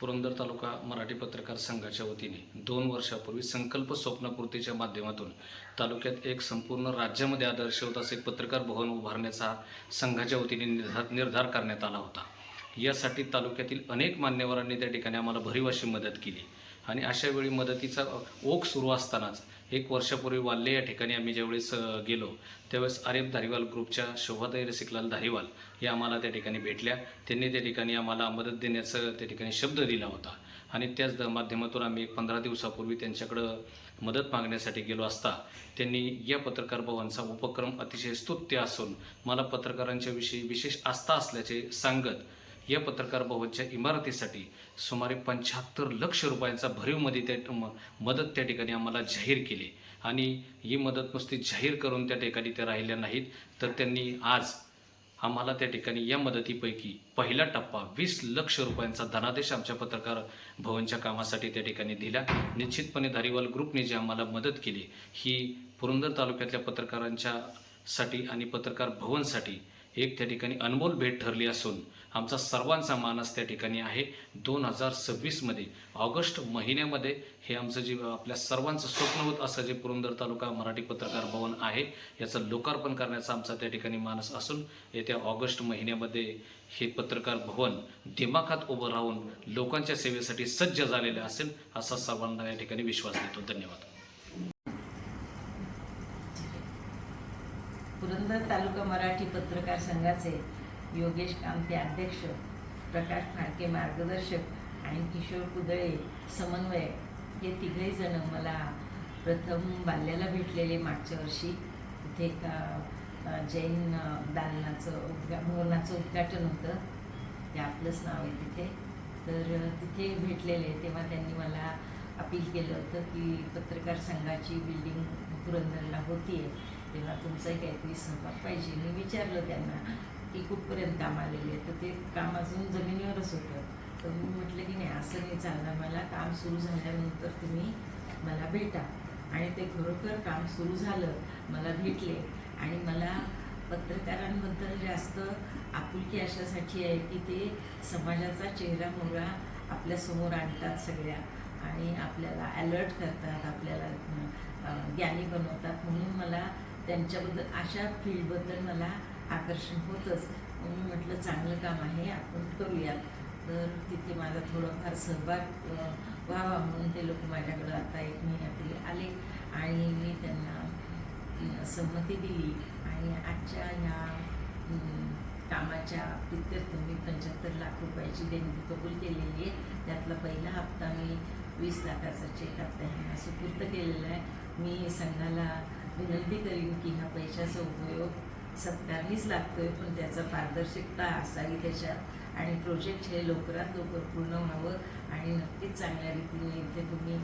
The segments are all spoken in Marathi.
पुरंदर तालुका मराठी पत्रकार संघाच्या वतीने दोन वर्षापूर्वी संकल्प स्वप्नपूर्तीच्या माध्यमातून तालुक्यात एक संपूर्ण राज्यामध्ये आदर्श होत असे एक पत्रकार भवन उभारण्याचा संघाच्या वतीने निर्धार निर्धार करण्यात आला होता. यासाठी तालुक्यातील अनेक मान्यवरांनी त्या ठिकाणी आम्हाला भरीव अशी मदत केली आणि अशा वेळी मदतीचा ओघ सुरू असतानाच एक वर्षापूर्वी वाल्ले या ठिकाणी आम्ही ज्यावेळेस गेलो त्यावेळेस आरेफ धारीवाल ग्रुपच्या शोभाताई रसिकलाल धारीवाल या आम्हाला त्या ठिकाणी भेटल्या. त्यांनी त्या ठिकाणी आम्हाला मदत देण्याचं त्या ठिकाणी शब्द दिला होता. आणि त्याच द- माध्यमातून आम्ही एक पंधरा दिवसापूर्वी त्यांच्याकडं मदत मागण्यासाठी गेलो असता त्यांनी या पत्रकार भवनचा उपक्रम अतिशय स्तुत्य असून मला पत्रकारांच्याविषयी विशेष आस्था असल्याचे सांगत या पत्रकार भवनच्या इमारतीसाठी सुमारे पंच्याहत्तर लक्ष रुपयांचा भरीवमध्ये त्या मदत त्या ठिकाणी आम्हाला जाहीर केली. आणि ही मदत नुसती जाहीर करून त्या ठिकाणी त्या राहिल्या नाहीत. तर त्यांनी आज आम्हाला त्या ठिकाणी या मदतीपैकी पहिला टप्पा वीस लक्ष रुपयांचा धनादेश आमच्या पत्रकार भवनच्या कामासाठी त्या ठिकाणी दिला. निश्चितपणे धारीवाल ग्रुपने जी आम्हाला मदत केली ही पुरंदर तालुक्यातल्या पत्रकारांच्या साठी आणि पत्रकार भवनसाठी एक त्या ठिकाणी अनमोल भेट ठरली असून आमचा सर्वांचा मानस त्या ठिकाणी आहे. दोन हजार सव्वीसमध्ये ऑगस्ट महिन्यामध्ये हे आमचं जे आपल्या सर्वांचं स्वप्न होत असं जे पुरंदर तालुका मराठी पत्रकार भवन आहे याचं लोकार्पण करण्याचा आमचा त्या ठिकाणी मानस असून येत्या ऑगस्ट महिन्यामध्ये हे पत्रकार भवन दिमाखात उभं राहून लोकांच्या सेवेसाठी सज्ज झालेलं असेल असा सर्वांना या ठिकाणी विश्वास देतो. धन्यवाद. पुरंदर तालुका मराठी पत्रकार संघाचे योगेश कामते अध्यक्ष प्रकाश फाळके मार्गदर्शक आणि किशोर कुदळे समन्वयक. हे तिघही जण मला प्रथम बाल्याला भेटलेले मागच्या वर्षी. तिथे एका जैन दालनाचं उद्घा भवनाचं उद्घाटन होतं. ते आपलंच नाव आहे तिथे. तर तिथे भेटलेले. तेव्हा त्यांनी मला अपील केलं होतं की पत्रकार संघाची बिल्डिंग पुरंदरला होती आहे तेव्हा तुमचाही काहीतरी सहभाग पाहिजे. मी विचारलं त्यांना की कुठपर्यंत काम आलेले आहे. तर ते काम अजून जमिनीवरच होतं. तर मी म्हटलं की नाही असं नाही चालणार. मला काम सुरू झाल्यानंतर तुम्ही मला भेटा. आणि ते खरोखर काम सुरू झालं मला भेटले. आणि मला पत्रकारांबद्दल जास्त आपुलकी अशासाठी आहे की ते समाजाचा चेहरा मोहरा आपल्यासमोर आणतात सगळ्या. आणि आपल्याला अलर्ट करतात आपल्याला ज्ञानी बनवतात. म्हणून मला त्यांच्याबद्दल अशा फील्डबद्दल मला आकर्षण होतंच. म्हणून म्हटलं चांगलं काम आहे आपण करूयात तर तिथे माझा थोडाफार सहभाग व्हावा म्हणून ते लोक माझ्याकडं आता एक महिन्यापूर्वी आले आणि मी त्यांना संमती दिली. आणि आजच्या ह्या कामाच्या प्रित्यर्थ मी पंच्याहत्तर लाख रुपयाची देणगी कबूल केलेली आहे. त्यातला पहिला हप्ता मी वीस लाखाचा चेक आता ह्यांना सुपूर्त केलेला आहे. मी संघाला विनंती करीन की ह्या पैशाचा उपयोग सत्कारनीच लागतोय पण त्याचा पारदर्शकता असावी त्याच्यात. आणि प्रोजेक्ट हे लवकरात लवकर पूर्ण व्हावं आणि नक्कीच चांगल्या रीतीने इथे तुम्ही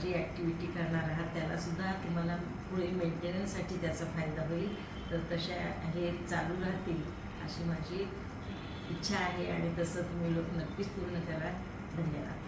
जी ॲक्टिव्हिटी करणार आहात त्यालासुद्धा तुम्हाला पुढे मेंटेनन्ससाठी त्याचा फायदा होईल. तर तशा हे चालू राहतील अशी माझी इच्छा आहे आणि तसं तुम्ही लोक नक्कीच पूर्ण करा. धन्यवाद.